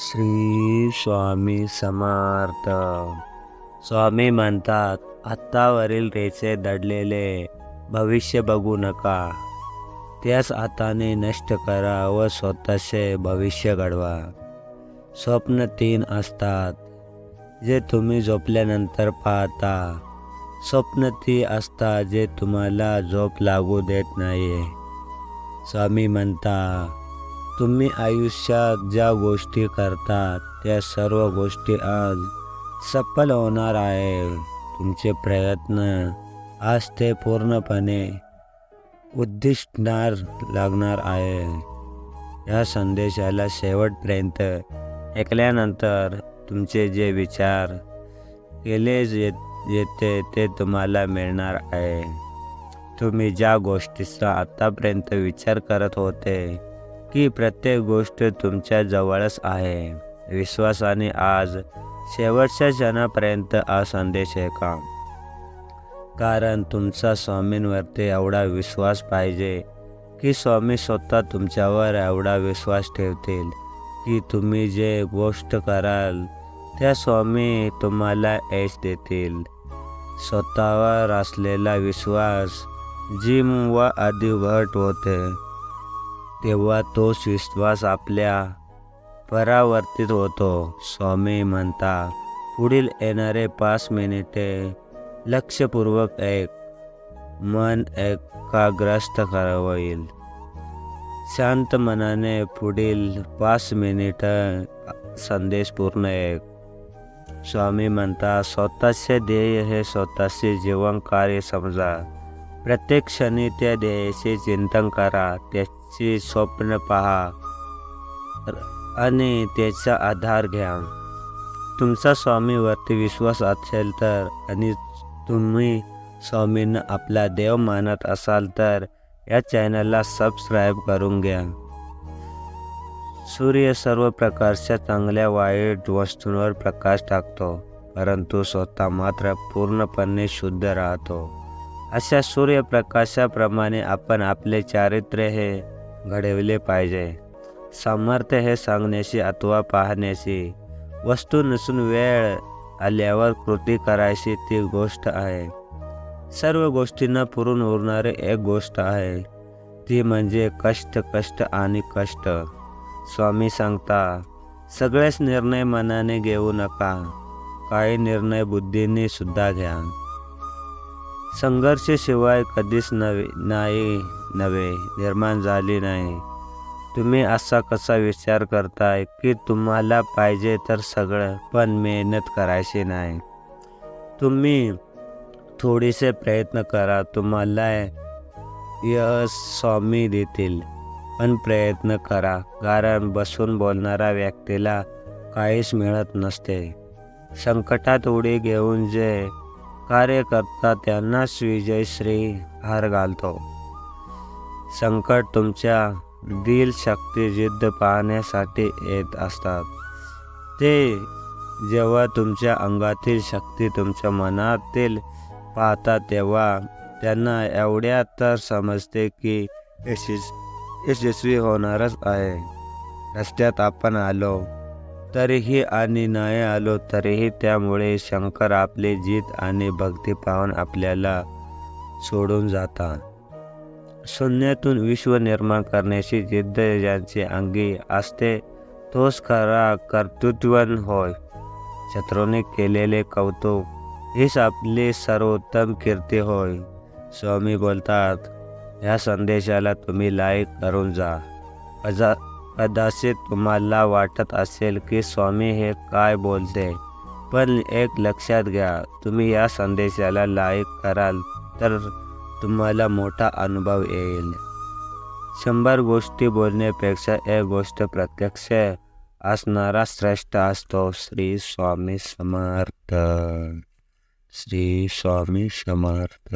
श्री स्वामी समर्थ. स्वामी म्हणतात आत्तावरील रेचे दडलेले भविष्य बघू नका. त्याच हाताने नष्ट करा व स्वतःचे भविष्य घडवा. स्वप्न तीन असतात जे तुम्ही झोपल्यानंतर पाहता. स्वप्न ती असतात जे तुम्हाला झोप लागू देत नाही स्वामी म्हणता तुम्ही आयुष्यात ज्या गोष्टी करतात त्या सर्व गोष्टी आज सफल होणार आहे तुमचे प्रयत्न आज ते पूर्णपणे उद्दिष्टणार लागणार आहे या संदेशाला शेवटपर्यंत ऐकल्यानंतर तुमचे जे विचार केले येत येते ते तुम्हाला मिळणार आहे. तुम्ही ज्या गोष्टीचा आत्तापर्यंत विचार करत होते की प्रत्येक गोष्ट तुमच्या जवळच आहे. विश्वासाने आज शेवटच्या क्षणापर्यंत हा संदेश आहे का कारण तुमचा स्वामींवरती एवढा विश्वास पाहिजे की स्वामी स्वतः तुमच्यावर एवढा विश्वास ठेवतील की तुम्ही जे गोष्ट कराल त्या स्वामी तुम्हाला यश देतील. स्वतःवर असलेला विश्वास जिम व अधिभट होते. तेव्हा तोच विश्वास आपल्या परावर्तित होतो. स्वामी म्हणता पुढील येणारे पाच मिनिटे लक्षपूर्वक एक मन एकाग्रस्त करावं. शांत मनाने पुढील पाच मिनिट संदेश पूर्ण एक स्वामी म्हणता स्वतःचे ध्येय हे स्वतःचे जीवन कार्य समजा. प्रत्येक क्षणी त्या ध्येयाचे चिंतन करा. चे स्वप्न पहा. आणि त्याचा आधार घ्या. तुमचा स्वामीवरती विश्वास असेल तर आणि तुम्ही स्वामींना आपला देव मानत असाल तर या चॅनलला सबस्क्राईब करून घ्या. सूर्य सर्व प्रकारच्या चांगल्या वाईट वस्तूंवर प्रकाश टाकतो परंतु स्वतः मात्र पूर्णपणे शुद्ध राहतो. अशा सूर्यप्रकाशाप्रमाणे आपण आपले चारित्र्य हे घडविले पाहिजे. सामर्थ्य हे सांगण्याशी अथवा पाहण्याशी वस्तू नसून वेळ आल्यावर कृती करायची ती गोष्ट आहे. सर्व गोष्टींना पुरून उरणारी एक गोष्ट आहे. ती म्हणजे कष्ट कष्ट आणि कष्ट. स्वामी सांगता सगळेच निर्णय मनाने घेऊ नका. काही निर्णय बुद्धीने सुद्धा घ्या. संघर्षशिवाय कधीच नवी नाही. नव्हे निर्माण झाली नाही. तुम्ही असा कसा विचार करताय की तुम्हाला पाहिजे तर सगळं पण मेहनत करायची नाही. तुम्ही थोडेसे प्रयत्न करा तुम्हाला यश स्वामी देतील. पण प्रयत्न करा कारण बसून बोलणाऱ्या व्यक्तीला काहीच मिळत नसते. संकटात उडी घेऊन जे कार्य करतात त्यांनाच विजयश्री हार घालतो. संकट तुमच्या दिल शक्ती जिद्द पाहण्यासाठी येत असतात. ते जेव्हा तुमच्या अंगातील शक्ती तुमच्या मनातील पाहतात तेव्हा त्यांना एवढ्या तर समजते की यशस् यशस्वी होणारच आहे. रस्त्यात आपण आलो तरीही आणि नाही आलो तरीही त्यामुळे शंकर आपले जीत आणि भक्ती पाहून आपल्याला सोडून जातात. शून्यातून विश्व निर्माण करण्याची जिद्द ज्यांची अंगी असते तोच खरा कर्तृत्वन होय. शत्रूने केलेले कौतुक हीच आपली सर्वोत्तम कीर्ती होय. स्वामी बोलतात ह्या संदेशाला तुम्ही लाईक करून जा. अजा कदाचित तुम्हाला वाटत असेल की स्वामी हे काय बोलते पण एक लक्षात घ्या तुम्ही या संदेशाला लाईक कराल तर तुम्हाला मोठा अनुभव येईल. शंभर गोष्टी बोलण्यापेक्षा एक गोष्ट प्रत्यक्ष असणारा श्रेष्ठ असतो. श्री स्वामी समर्थ. श्री स्वामी समर्थ.